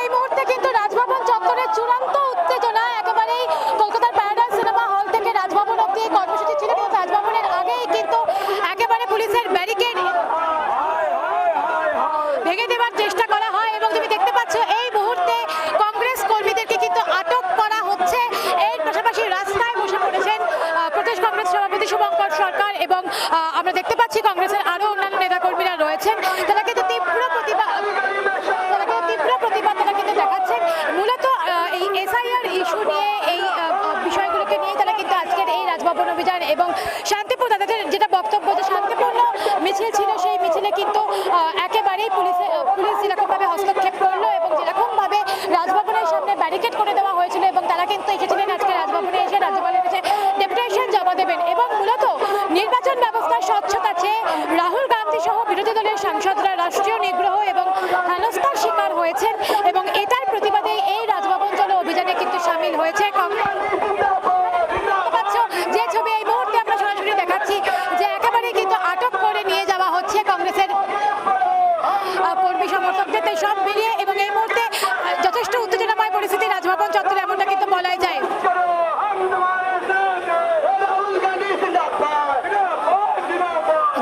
এই মুহূর্তে কিন্তু রাজভবন চত্বরে চূড়ান্ত উত্তেজনা, একেবারেই কলকাতার প্যারাডাইস সিনেমা হল থেকে রাজভবন অব্দি কর্মসূচি ছিল রাজভবনের আগেই কিন্তু একেবারে পুলিশের ব্যারিকেড ভেঙে দেওয়ার চেষ্টা করা হয় এবং তুমি দেখতে পাচ্ছ এই মুহূর্তে কংগ্রেস কর্মীদেরকে কিন্তু আটক করা হচ্ছে। এর পাশাপাশি রাস্তায় বসে পড়েছেন প্রদেশ কংগ্রেস সভাপতি শুভঙ্কর সরকার এবং আমরা দেখতে পাচ্ছি কংগ্রেসের আরও অন্যান্য নেতাকর্মীরা রয়েছেন তারা কিন্তু তীব্র প্রতিবাদ তারা কিন্তু তীব্র প্রতিবাদ তারা কিন্তু দেখাচ্ছেন মূলত আহ, এই এসআইআর ইস্যু নিয়ে এই আহ, আহ, বিষয়গুলোকে নিয়ে তারা কিন্তু আজকের অভিযান এবং শান্তিপূর্ণ তাদের যেটা বক্তব্য, যে শান্তিপূর্ণ মিছিল ছিল, সেই মিছিলে কিন্তু একেবারেই পুলিশে পুলিশ যেরকমভাবে হস্তক্ষেপ করল এবং যেরকমভাবে রাজভবনের সামনে ব্যারিকেড করে দেওয়া হয়েছিল এবং তারা কিন্তু এসেছিলেন আজকে রাজভবনে এসে রাজ্যপালের কাছে ডেপুটেশন জমা দেবেন এবং মূলত নির্বাচন ব্যবস্থার স্বচ্ছতা চেয়ে রাহুল গান্ধী সহ বিরোধী দলের সাংসদরা, রাষ্ট্রীয় চত্বরে এমনটা কিন্তু বলাই যায়।